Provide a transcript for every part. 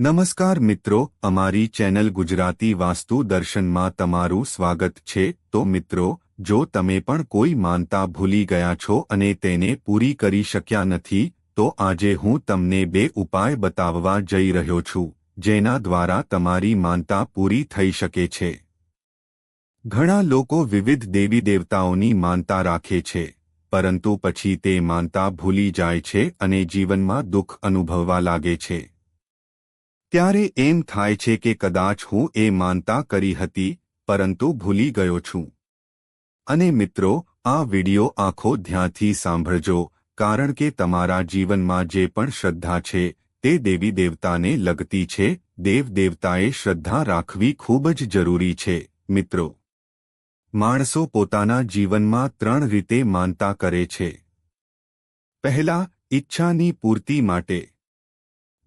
નમસ્કાર મિત્રો, અમારી ચેનલ ગુજરાતી વાસ્તુ દર્શનમાં તમારું સ્વાગત છે. તો મિત્રો, જો તમે પણ કોઈ માનતા ભૂલી ગયા છો અને તેને પૂરી કરી શક્યા નથી, તો આજે હું તમને બે ઉપાય બતાવવા જઈ રહ્યો છું, જેના દ્વારા તમારી માનતા પૂરી થઈ શકે છે. ઘણા લોકો વિવિધ દેવી દેવતાઓની માનતા રાખે છે, પરંતુ પછી તે માનતા ભૂલી જાય છે અને જીવનમાં દુઃખ અનુભવવા લાગે છે. ત્યારે એમ થાય છે કે કદાચ હું એ માનતા કરી હતી, પરંતુ ભૂલી ગયો છું. અને મિત્રો, આ વિડિયો આખો ધ્યાનથી સાંભળજો, કારણ કે તમારા જીવનમાં જે પણ શ્રદ્ધા છે, તે દેવી દેવતાને લગતી છે, દેવ દેવતાએ શ્રદ્ધા રાખવી ખૂબ જ જરૂરી છે, મિત્રો. માણસો પોતાના જીવનમાં ત્રણ રીતે માનતા કરે છે. પહેલા, ઈચ્છાની પૂર્તિ માટે.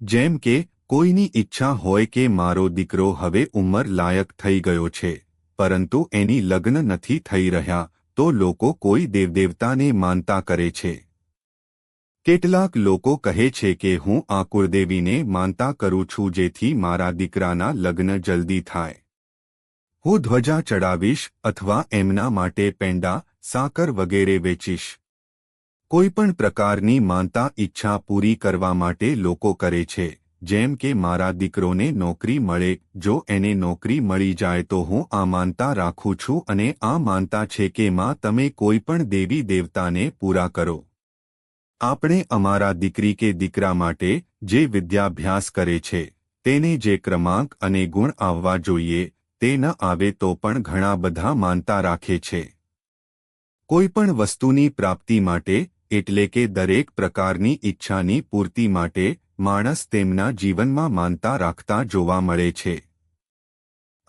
જેમ કે કોઈની ઈચ્છા હોય કે મારો દીકરો હવે ઉંમર લાયક થઈ ગયો છે, પરંતુ એની લગ્ન નથી થઈ રહ્યા, તો લોકો કોઈ દેવદેવતાને માનતા કરે છે. કેટલાક લોકો કહે છે કે હું આ કુળદેવીને માનતા કરું છું જેથી મારા દીકરાના લગ્ન જલ્દી થાય. હું ધ્વજા ચડાવીશ અથવા એમના માટે પેંડા, સાકર વગેરે વેચીશ. કોઈપણ પ્રકારની માનતા ઈચ્છા પૂરી કરવા માટે લોકો કરે છે. જેમ કે મારા દીકરોને નોકરી મળે, જો એને નોકરી મળી જાય તો હું આ માનતા રાખું છું અને આ માનતા છે કે માં તમે કોઈ પણ દેવી દેવતાને પૂરા કરો. આપણે અમારા દીકરી કે દીકરા માટે જે વિદ્યાભ્યાસ કરે છે, તેને જે ક્રમાંક અને ગુણ આવવા જોઈએ, તે ન આવે તો પણ ઘણા બધા માનતા રાખે છે. કોઈપણ વસ્તુની પ્રાપ્તિ માટે, એટલે કે દરેક પ્રકારની ઈચ્છાની પૂર્તિ માટે માણસ તેમના જીવનમાં માનતા રાખતા જોવા મળે છે.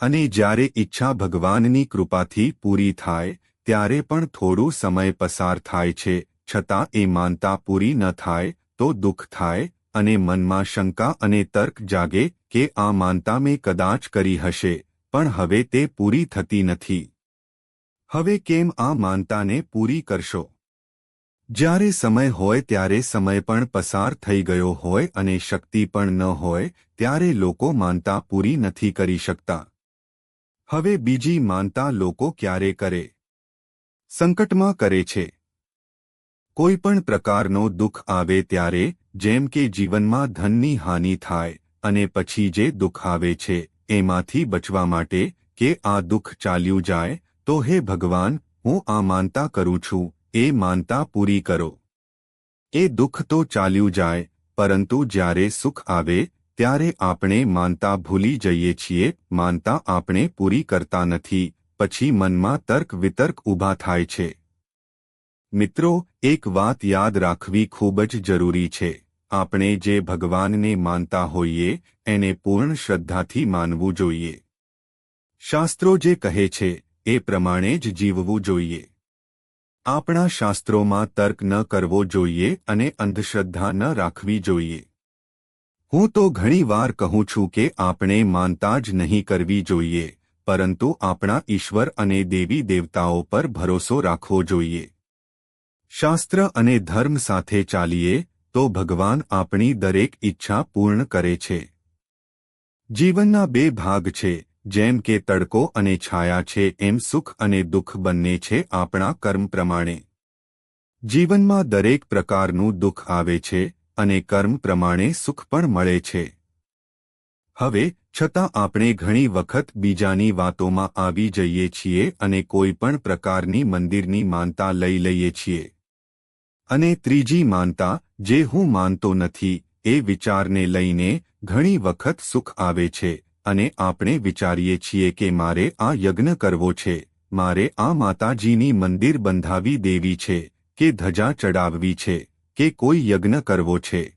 અને જ્યારે ઈચ્છા ભગવાનની કૃપાથી પૂરી થાય, ત્યારે પણ થોડું સમય પસાર થાય છે. છતાં એ માનતા પૂરી ન થાય, તો દુઃખ થાય અને મનમાં શંકા અને તર્ક જાગે કે આ માનતા મેં કદાચ કરી હશે, પણ હવે તે પૂરી થતી નથી. હવે કેમ આ માનતાને પૂરી કરશો? જ્યારે સમય હોય ત્યારે સમય પણ પસાર થઈ ગયો હોય અને શક્તિ પણ ન હોય, ત્યારે લોકો માનતા પૂરી નથી કરી શકતા. હવે બીજી માનતા લોકો ક્યારે કરે? સંકટમાં કરે છે. કોઈ પણ પ્રકારનો દુઃખ આવે ત્યારે, જેમ કે જીવનમાં ધનની હાનિ થાય, અને પછી જે દુઃખ આવે છે, એમાંથી બચવા માટે, કે આ દુઃખ ચાલ્યું જાય, તો હે ભગવાન, હું આ માનતા કરું છું. એ માનતા પૂરી કરો. એ દુઃખ તો ચાલ્યું જાય, પરંતુ જ્યારે સુખ આવે, ત્યારે આપણે માનતા ભૂલી જઈએ છીએ, માનતા આપણે પૂરી કરતા નથી, પછી મનમાં તર્ક વિતર્ક ઊભા થાય છે. મિત્રો, એક વાત યાદ રાખવી ખૂબ જ જરૂરી છે. આપણે જે ભગવાનને માનતા હોઈએ, એને પૂર્ણ શ્રદ્ધાથી માનવું જોઈએ. શાસ્ત્રો જે કહે છે, એ પ્રમાણે જ જીવવું જોઈએ. આપણા શાસ્ત્રોમાં તર્ક ન કરવો જોઈએ અને અંધશ્રદ્ધા ન રાખવી જોઈએ. હું તો ઘણીવાર કહું છું કે આપણે માનતા જ નહીં કરવી જોઈએ, પરંતુ આપણા ઈશ્વર અને દેવી દેવતાઓ પર ભરોસો રાખવો જોઈએ. શાસ્ત્ર અને ધર્મ સાથે ચાલીએ, તો ભગવાન આપણી દરેક ઈચ્છા પૂર્ણ કરે છે. જીવનના બે ભાગ છે જેમ કે તડકો અને છાયા છે, એમ સુખ અને દુઃખ બંને છે આપણા કર્મ પ્રમાણે. જીવનમાં દરેક પ્રકારનું દુઃખ આવે છે અને કર્મ પ્રમાણે સુખ પણ મળે છે. હવે, છતાં આપણે ઘણી વખત બીજાની વાતોમાં આવી જઈએ છીએ અને કોઈ પણ પ્રકારની મંદિરની માનતા લઈ લઈએ છીએ. અને ત્રીજી માનતા, જે હું માનતો નથી, એ વિચારને લઈને ઘણી વખત સુખ આવે છે અને આપણે વિચારીએ છીએ કે મારે આ યજ્ઞ કરવો છે. મારે આ માતાજીની મંદિર બંધાવી દેવી છે કે ધજા ચડાવવી છે કે કોઈ યજ્ઞ કરવો છે.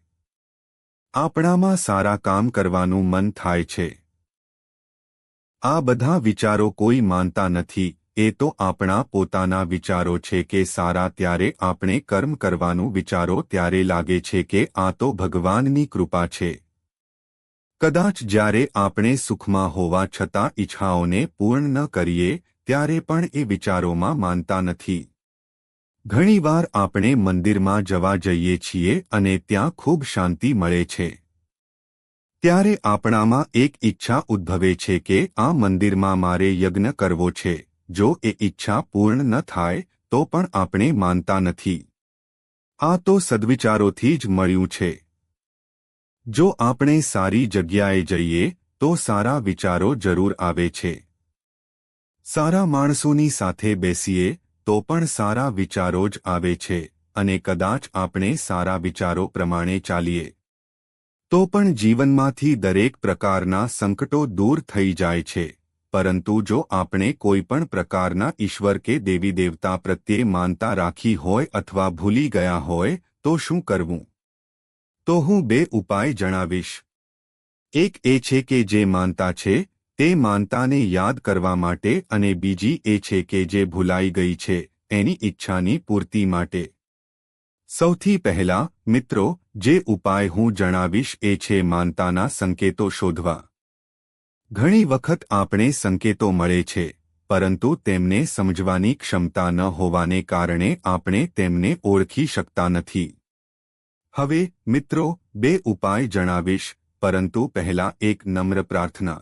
આપણામાં સારા કામ કરવાનું મન થાય છે. આ બધા વિચારો કોઈ માનતા નથી. એ તો આપણા પોતાના વિચારો છે કે સારા ત્યારે આપણે કર્મ કરવાનું વિચારો ત્યારે લાગે છે કે આ તો ભગવાનની કૃપા છે. કદાચ જ્યારે આપણે સુખમાં હોવા છતાં ઈચ્છાઓને પૂર્ણ ન કરીએ, ત્યારે પણ એ વિચારોમાં માનતા નથી. ઘણીવાર આપણે મંદિરમાં જવા જઈએ છીએ અને ત્યાં ખૂબ શાંતિ મળે છે. ત્યારે આપણામાં એક ઈચ્છા ઉદ્ભવે છે કે આ મંદિરમાં મારે યજ્ઞ કરવો છે. જો એ ઈચ્છા પૂર્ણ ન થાય, તો પણ આપણે માનતા નથી. આ તો સદવિચારોથી જ મળ્યું છે. જો આપણે સારી જગ્યાએ જઈએ, તો સારા વિચારો જરૂર આવે છે. સારા માણસોની સાથે બેસીએ, તો પણ સારા વિચારો જ આવે છે, અને કદાચ આપણે સારા વિચારો પ્રમાણે ચાલીએ. તો પણ જીવનમાંથી દરેક પ્રકારના સંકટો દૂર થઈ જાય છે, પરંતુ જો આપણે કોઈ પણ પ્રકારના ઈશ્વર કે દેવી દેવતા પ્રત્યે માનતા રાખી હોય અથવા ભૂલી ગયા હોય, તો શું કરવું? તો હું બે ઉપાય જણાવીશ. એક એ છે કે જે માનતા છે, તે માનતાને યાદ કરવા માટે અને બીજી એ છે કે જે ભૂલાઈ ગઈ છે, એની ઈચ્છાની પૂર્તિ માટે. સૌથી પહેલા, મિત્રો, જે ઉપાય હું જણાવીશ એ છે માનતાના સંકેતો શોધવા. ઘણી વખત આપણે સંકેતો મળે છે, પરંતુ તેમને સમજવાની ક્ષમતા ન હોવાને કારણે આપણે તેમને ઓળખી શકતા નથી. હવે, મિત્રો, બે ઉપાય જણાવીશ, પરંતુ પહેલા એક નમ્ર પ્રાર્થના.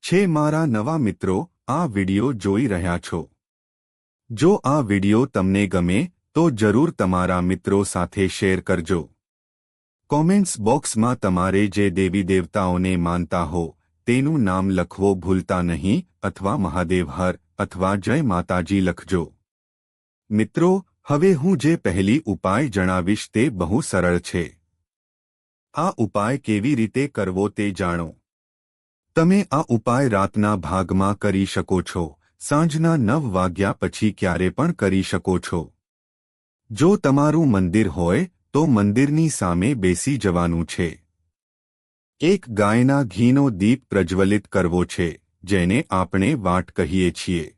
છે, મારા નવા મિત્રો, આ વિડિયો જોઈ રહ્યા છો. જો આ વિડિયો તમને ગમે, તો જરૂર તમારા મિત્રો સાથે શેર કરજો. કોમેન્ટ્સ બોક્સમાં તમારે જે દેવી દેવતાઓને માનતા હો, તેનું નામ લખવો ભૂલતા નહીં, અથવા મહાદેવ હર, અથવા જય માતાજી લખજો. મિત્રો હવે હું જે પહેલી ઉપાય જણાવીશ તે બહુ સરળ છે. આ ઉપાય કેવી રીતે કરવો તે જાણો. તમે આ ઉપાય રાતના ભાગમાં કરી શકો છો, સાંજના નવ વાગ્યા પછી ક્યારે પણ કરી શકો છો. જો તમારું મંદિર હોય, તો મંદિરની સામે બેસી જવાનું છે. એક ગાયના ઘીનો દીપ પ્રજ્વલિત કરવો છે, જેને આપણે વાટ કહીએ છીએ.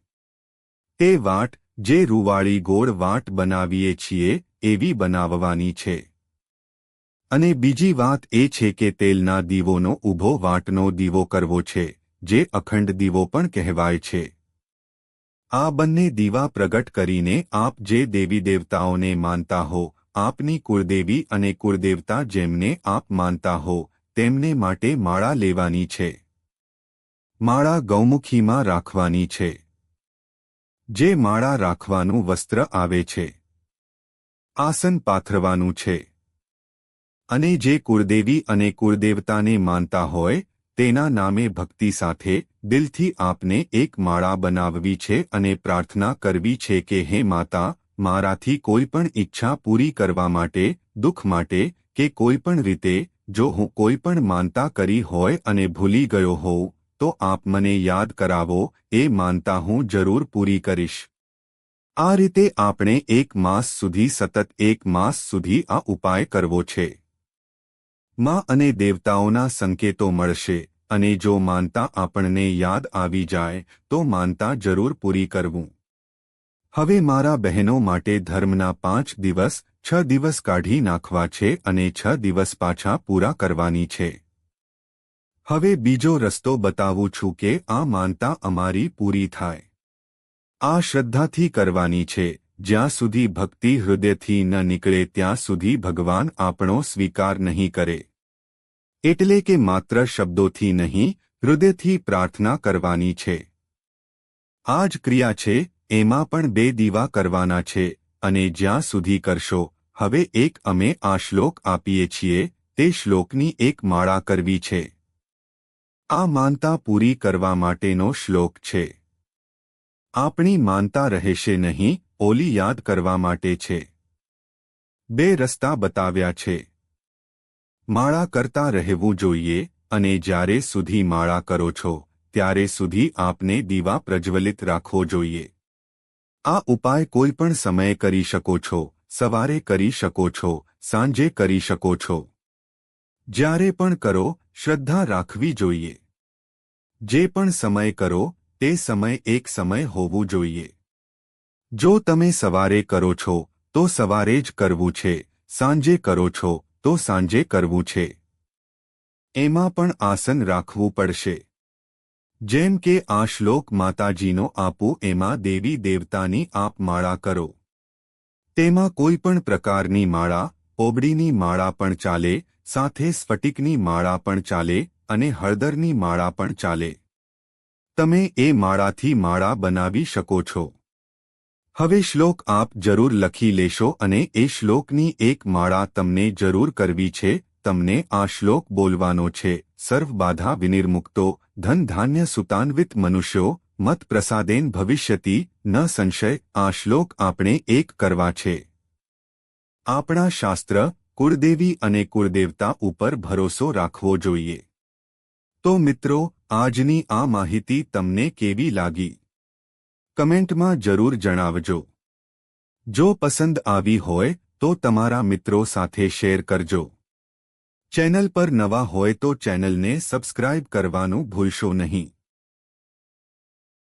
તે વાટ જે રૂવાળી ગોળ વાટ બનાવીએ છીએ, એવી બનાવવાની છે. અને બીજી વાત એ છે કે તેલના દીવોનો ઊભો વાટનો દીવો કરવો છે, જે અખંડ દીવો પણ કહેવાય છે. આ બંને દીવા પ્રગટ કરીને આપ જે દેવી દેવતાઓને માનતા હો, આપની કુળદેવી અને કુળદેવતા જેમને આપ માનતા હો, તેમને માટે માળા લેવાની છે. માળા ગૌમુખીમાં રાખવાની છે. જે માળા રાખવાનું વસ્ત્ર આવે છે. આસન પાથરવાનું છે. અને જે કુળદેવી અને કુળદેવતાને માનતા હોય, તેના નામે ભક્તિ સાથે દિલથી આપને એક માળા બનાવવી છે અને પ્રાર્થના કરવી છે કે, હે માતા, મારાથી કોઈ પણ ઈચ્છા પૂરી કરવા માટે, દુઃખ માટે, કે કોઈ પણ રીતે, જો હું કોઈ પણ માનતા કરી હોય અને ભૂલી ગયો હોઉં તો આપ મને યાદ કરાવો, એ માનતા હું જરૂર પૂરી કરીશ. આ રીતે આપણે એક માસ સુધી સતત એક માસ સુધી આ ઉપાય કરવો છે. માં અને દેવતાઓના સંકેતો મળશે, અને જો માનતા આપણને યાદ આવી જાય, તો માનતા જરૂર પૂરી કરવું. હવે મારા બહેનો માટે ધર્મના પાંચ દિવસ, છ દિવસ કાઢી નાખવા છે અને છ દિવસ પાછા પૂરા કરવાની છે. હવે બીજો રસ્તો બતાવું છું કે આ માનતા અમારી પૂરી થાય. આ શ્રદ્ધાથી કરવાની છે, જ્યાં સુધી ભક્તિ હૃદયથી ન નીકળે ત્યાં સુધી ભગવાન આપણો સ્વીકાર નહીં કરે. એટલે કે માત્ર શબ્દોથી નહીં, હૃદયથી પ્રાર્થના કરવાની છે. આ જ ક્રિયા છે, એમાં પણ બે દીવા કરવાના છે, અને જ્યાં સુધી કરશો, હવે એક અમે આ શ્લોક આપીએ છીએ, તે શ્લોકની એક માળા કરવી છે. આ માનતા પૂરી કરવા માટેનો શ્લોક છે. આપણી માનતા રહેશે નહીં, ઓલી યાદ કરવા માટે છે. બે રસ્તા બતાવ્યા છે. માળા કરતા રહેવું જોઈએ, અને જ્યારે સુધી માળા કરો છો, ત્યારે સુધી આપને દીવા પ્રજ્વલિત રાખવો જોઈએ. આ ઉપાય કોઈ પણ સમયે કરી શકો છો, સવારે કરી શકો છો, સાંજે કરી શકો છો. જ્યારે પણ કરો, શ્રદ્ધા રાખવી જોઈએ. જે પણ સમય કરો, તે સમય એક સમય હોવું જોઈએ. જો તમે સવારે કરો છો, તો સવારે જ કરવું છે, સાંજે કરો છો, તો સાંજે કરવું છે. એમાં પણ આસન રાખવું પડશે. જેમ કે આ શ્લોક માતાજીનો આપો, એમાં દેવી દેવતાની આપ માળા કરો. તેમાં કોઈ પણ પ્રકારની માળા ઓબડીની માળા પણ ચાલે, સાથે સ્ફટિકની માળા પણ ચાલે અને હળદરની માળા પણ ચાલે. તમે એ માળાથી માળા બનાવી શકો છો. હવે શ્લોક આપ જરૂર લખી લેશો અને એ શ્લોકની એક માળા તમને જરૂર કરવી છે. તમને આ શ્લોક બોલવાનો છે. સર્વ બાધા વિનિર્મુક્તો, ધન ધાન્ય સુતાન્વિત મનુષ્યો, મત પ્રસાદેન ભવિષ્યતિ, ન સંશય, આ શ્લોક આપણે એક કરવા છે. આપણા શાસ્ત્ર, કુળદેવી અને કુળદેવતા ઉપર ભરોસો રાખવો જોઈએ. તો મિત્રો, આજની આ માહિતી તમને કેવી લાગી? કમેન્ટમાં જરૂર જણાવજો. જો પસંદ આવી હોય, તો તમારા મિત્રો સાથે શેર કરજો. ચેનલ પર નવા હોય તો ચેનલને સબસ્ક્રાઇબ કરવાનું ભૂલશો નહીં.